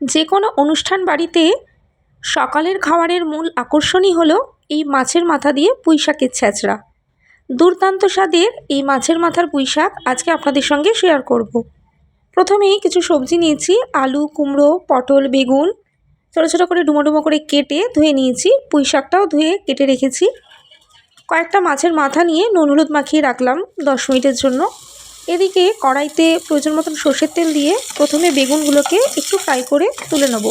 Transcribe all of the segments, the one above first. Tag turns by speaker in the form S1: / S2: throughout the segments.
S1: যে কোনো অনুষ্ঠান বাড়িতে সকালের খাবারের মূল আকর্ষণই হলো এই মাছের মাথা দিয়ে পুঁই শাকের ছ্যাঁচড়া দুর্দান্ত স্বাদের এই মাছের মাথার পুঁই শাক আজকে আপনাদের সঙ্গে শেয়ার করব। প্রথমেই কিছু সবজি নিয়েছি, আলু, কুমড়ো, পটল, বেগুন। ছোটো ছোটো করে ডুমো ডুমো করে কেটে ধুয়ে নিয়েছি পুঁই শাকটাও ধুয়ে কেটে রেখেছি। কয়েকটা মাছের মাথা নিয়ে নুন হলুদ মাখিয়ে রাখলাম দশ মিনিটের জন্য। এদিকে কড়াইতে প্রয়োজন মতন সর্ষের তেল দিয়ে প্রথমে বেগুনগুলোকে একটু ফ্রাই করে তুলে নেব।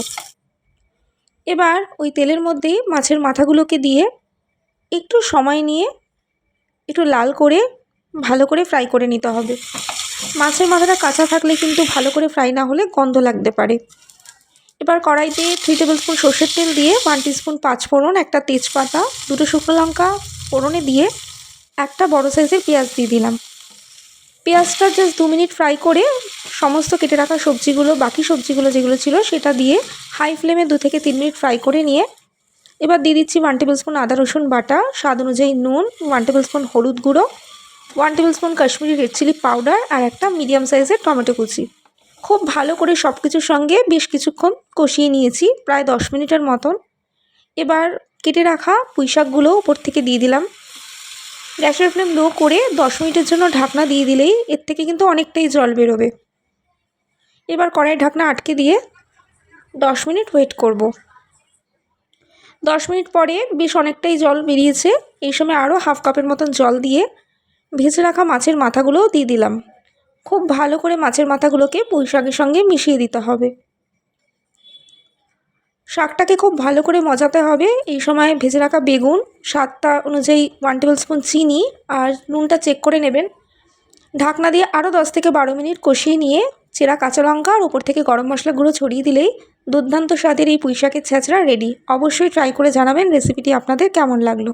S1: এবার ওই তেলের মধ্যেই মাছের মাথাগুলোকে দিয়ে একটু সময় নিয়ে একটু লাল করে ভালো করে ফ্রাই করে নিতে হবে। মাছের মাথাটা কাঁচা থাকলে কিন্তু ভালো করে ফ্রাই না হলে গন্ধ লাগতে পারে। এবার কড়াইতে থ্রি টেবিল স্পুন সর্ষের তেল দিয়ে ওয়ান টিস্পুন পাঁচফোড়ন, একটা তেজপাতা, দুটো শুকনো লঙ্কা, ফোড়নে দিয়ে একটা বড় সাইজের পেঁয়াজ দিয়ে দিলাম। পেঁয়াজটা জাস্ট দু মিনিট ফ্রাই করে সমস্ত কেটে রাখা সবজিগুলো, বাকি সবজিগুলো যেগুলো ছিল সেটা দিয়ে হাই ফ্লেমে দু থেকে তিন মিনিট ফ্রাই করে নিয়ে এবার দিয়ে দিচ্ছি ওয়ান টেবিল স্পুন আদা, রসুন বাটা, স্বাদ অনুযায়ী নুন ওয়ান টেবিল স্পুন হলুদ গুঁড়ো one tablespoon Kashmiri red chilli powder আর একটা মিডিয়াম সাইজের টমেটো কুচি। খুব ভালো করে সব কিছুর সঙ্গে বেশ কিছুক্ষণ কষিয়ে নিয়েছি, প্রায় দশ মিনিটের মতন। এবার কেটে রাখা পুঁই শাকগুলো উপর থেকে দিয়ে দিলাম। গ্যাসের ফ্লেম লো করে দশ মিনিটের জন্য ঢাকনা দিয়ে দিলেই এর থেকে কিন্তু অনেকটাই জল বেরোবে। এবার কড়াই ঢাকনা আটকে দিয়ে দশ মিনিট ওয়েট করব। দশ মিনিট পরে বেশ অনেকটাই জল বেরিয়েছে, এই সময় আরও হাফ কাপের মতন জল দিয়ে ভেজে রাখা মাছের মাথাগুলোও দিয়ে দিলাম। খুব ভালো করে মাছের মাথাগুলোকে পুঁই শাকের সঙ্গে মিশিয়ে দিতে হবে। শাকটাকে খুব ভালো করে মজাতে হবে। এই সময় ভেজে রাখা বেগুন, স্বাদটা অনুযায়ী ওয়ান টেবিল স্পুন চিনি আর নুনটা চেক করে নেবেন। ঢাকনা দিয়ে আরও দশ থেকে বারো মিনিট কষিয়ে নিয়ে চেরা কাঁচা লঙ্কা আর উপর থেকে গরম মশলা গুঁড়ো ছড়িয়ে দিলেই দুর্দান্ত স্বাদের এই পুঁইশাকের ছ্যাঁচড়া রেডি। অবশ্যই ট্রাই করে জানাবেন রেসিপিটি আপনাদের কেমন লাগল।